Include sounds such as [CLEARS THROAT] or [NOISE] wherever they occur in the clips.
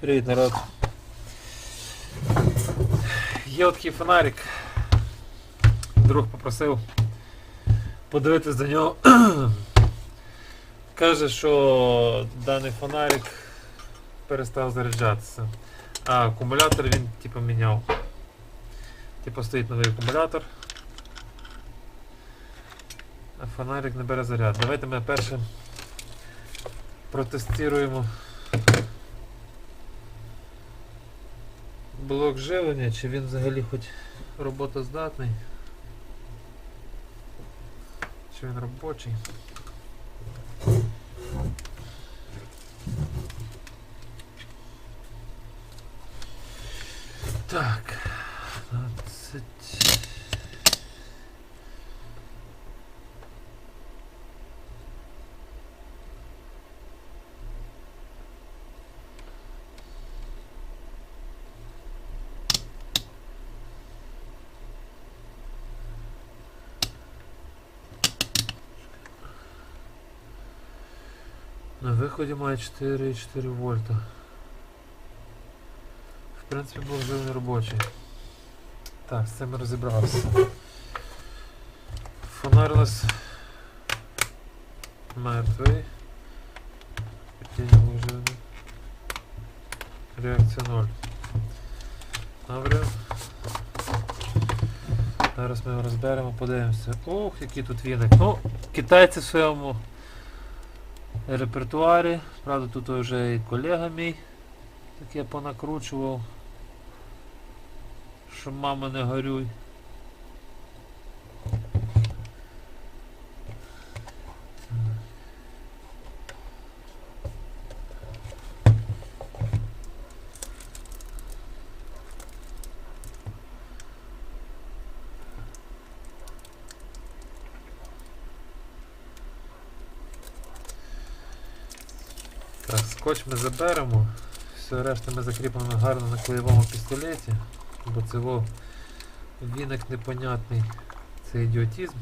Привіт, народ. Є такий фонарик. Друг попросив подивитись до нього. [CLEARS THROAT] Каже, що даний фонарик перестав заряджатися. А акумулятор він типу міняв. Типу стоїть новий акумулятор. А фонарик не бере заряд. Давайте ми перше протестуємо блок живлення, чи він взагалі хоч роботоздатний. Чи він робочий. Так. 15. На виході має 4,4 вольта. В принципі, був вже робочий. Так, з цим розібрався. Фонар у нас мертвий. Реакція 0. Добре. Зараз ми його розберемо, подивимося. Ох, який тут віник. Ну, китайці в своєму репертуарі. Правда, тут вже і колега мій таке понакручував. Що мама не горюй. Так, скотч ми заберемо. Все решта ми закріпимо гарно на клеєвому пістолеті, бо це во віник непонятний. Це ідіотизм.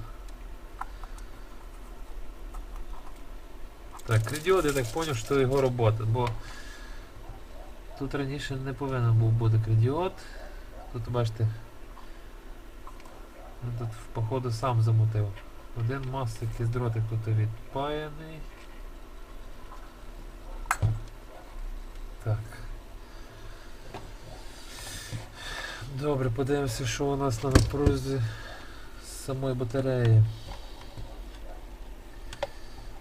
Так, кредіод, я так зрозумів, що його робота, бо тут раніше не повинен був бути кредіод. Тут бачите, тут походу сам замутив. Один мас якийсь дротик тут відпаяний. Так. Добре, подивимося, що у нас на напрузі з самої батареї.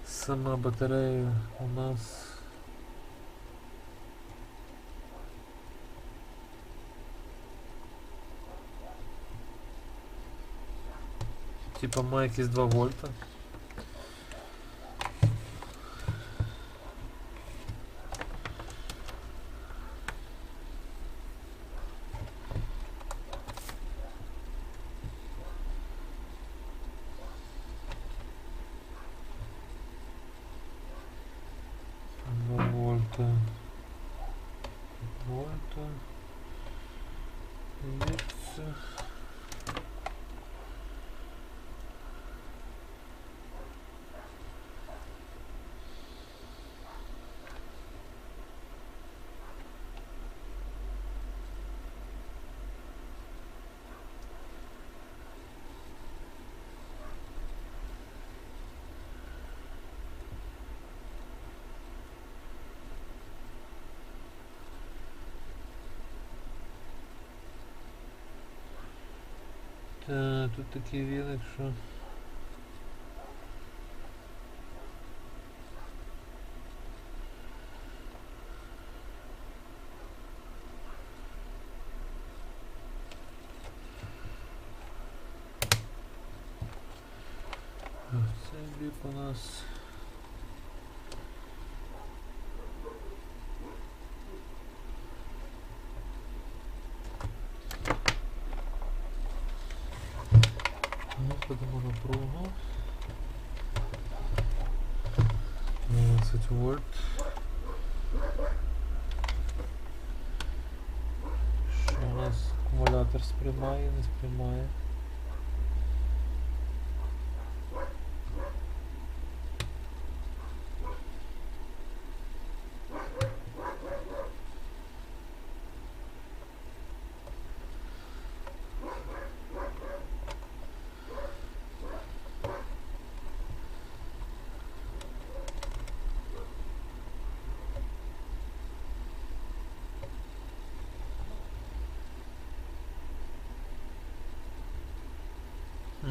Сама батарея у нас. Типа має якісь 2 вольта. Два вольта. Вольта. Яйца. Та, тут такий віник, що. Це бік у нас. напругу. 12 вольт. 6 акумулятор сприймає, не сприймає.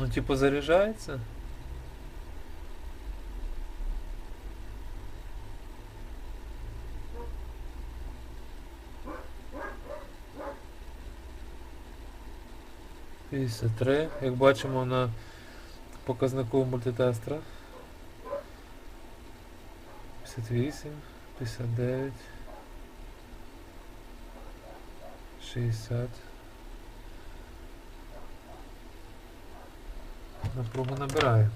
Ну, типу, заряджається? П'ятдесят три. Як бачимо на показнику мультитестера. 58, 59, 60. Напругу набирає.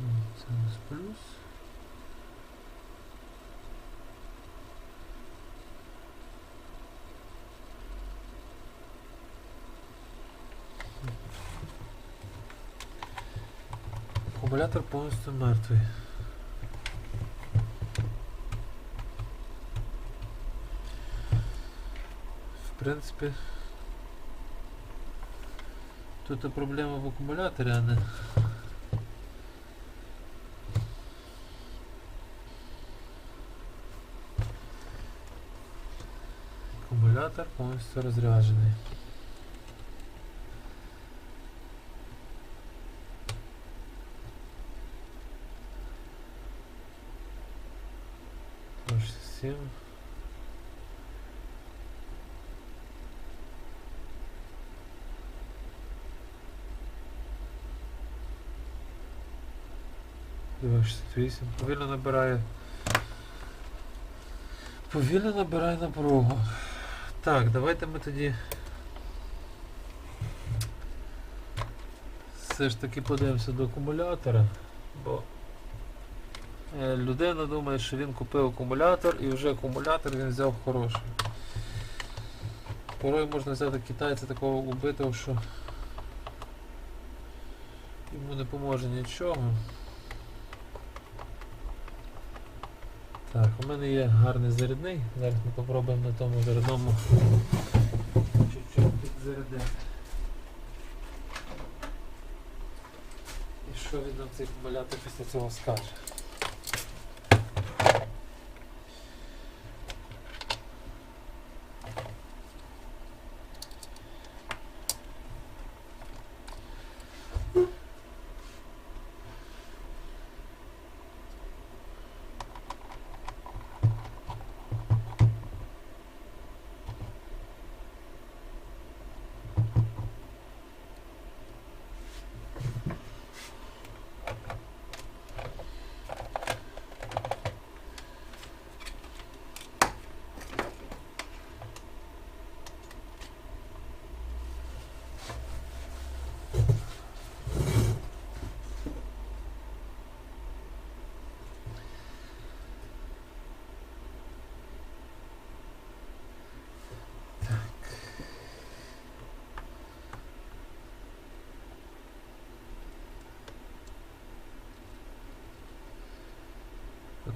М, Це у нас плюс. Акумулятор повністю мертвий. В принципі, тут і проблема в акумуляторі, а не Акумулятор повністю розряджений. Тож сім. Два шістдесят вісім. Повільно набирає. Повільно набирає напругу. Так, давайте ми тоді все ж таки подивимося до акумулятора, бо е, людина думає, що він купив акумулятор і вже акумулятор він взяв хороший. Порой можна взяти китайця такого убитого, що йому не поможе нічого. Так, у мене є гарний зарядний. Зараз ми спробуємо на тому зарядному чуть-чуть підзарядити. І що він нам цей акумулятор після цього скаже?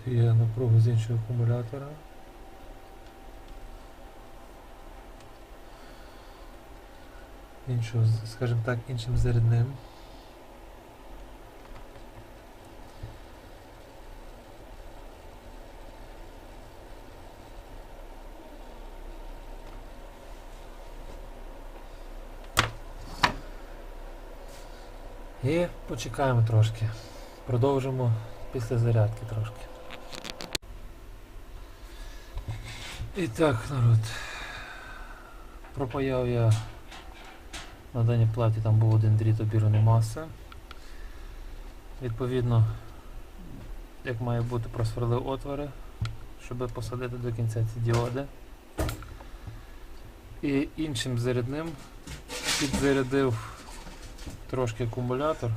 Тут є напруга з іншого акумулятора. Іншого, скажімо так, іншим зарядним. І почекаємо трошки. Продовжимо після зарядки трошки. І так, народ. Пропаяв я на даній платі там був один дріт обірної маси. Відповідно, як має бути, просверлив отвори, щоб посадити до кінця ці діоди. І іншим зарядним підзарядив трошки акумулятор.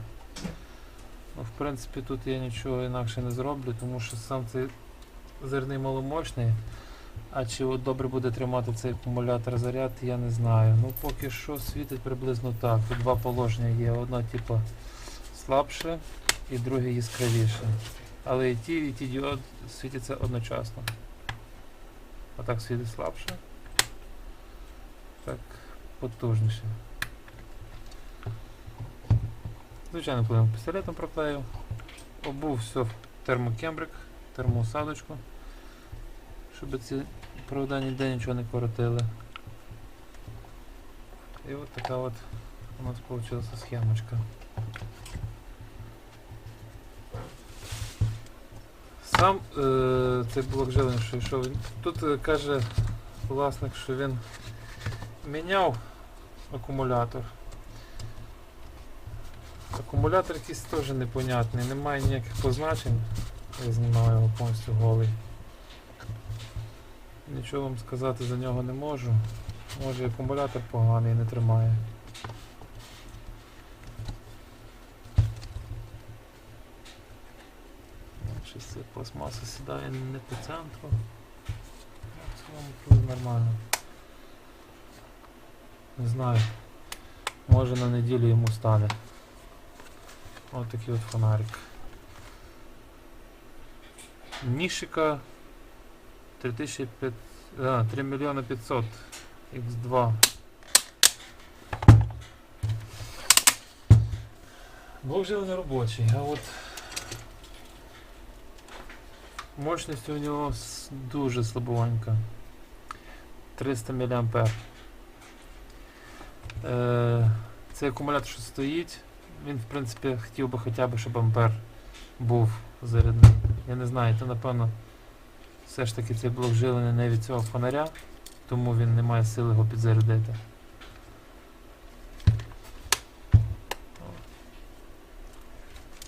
Ну, в принципі, тут я нічого інакше не зроблю, тому що сам цей зерний маломощний. А чи добре буде тримати цей акумулятор заряд, я не знаю. Ну поки що світить приблизно так. Тут два положення є. Одно типу слабше і друге яскравіше. Але і ті, і ті діод світяться одночасно. Отак світить слабше. Так потужніше. Звичайно, коли пістолетом проклеїв. Обув все в термокембрик, термоусадочку, щоб ці провода ніде нічого не коротили. І от така от у нас вийшла схемочка. Сам е, цей блок живлення, що йшов, тут е, каже власник, що він міняв акумулятор. Акумулятор якийсь теж непонятний, немає ніяких позначень. Я знімаю його повністю голий. Нічого вам сказати за нього не можу. Може акумулятор поганий не тримає. Щось ця пластмаса сідає не по центру. Ну, В цілому тут нормально. Не знаю. Може на неділю йому стане. Ось такий от фонарик. Нішика 3500, а, 3 мільйони 500 X2. Блок живлення робочий, а от мощність у нього дуже слабовенька. 300 мА. Е, цей акумулятор, що стоїть, він в принципі хотів би хоча б, щоб ампер був зарядний. Я не знаю, то напевно все ж таки цей блок жилений не від цього фонаря, тому він не має сили його підзарядити.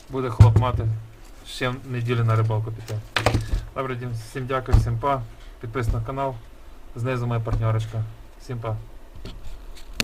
Буде хлоп мати ще неділю на рибалку піти. Добре, всім дякую, всім па. Підписуйтесь на канал. Знизу моя партнерочка. Всім па.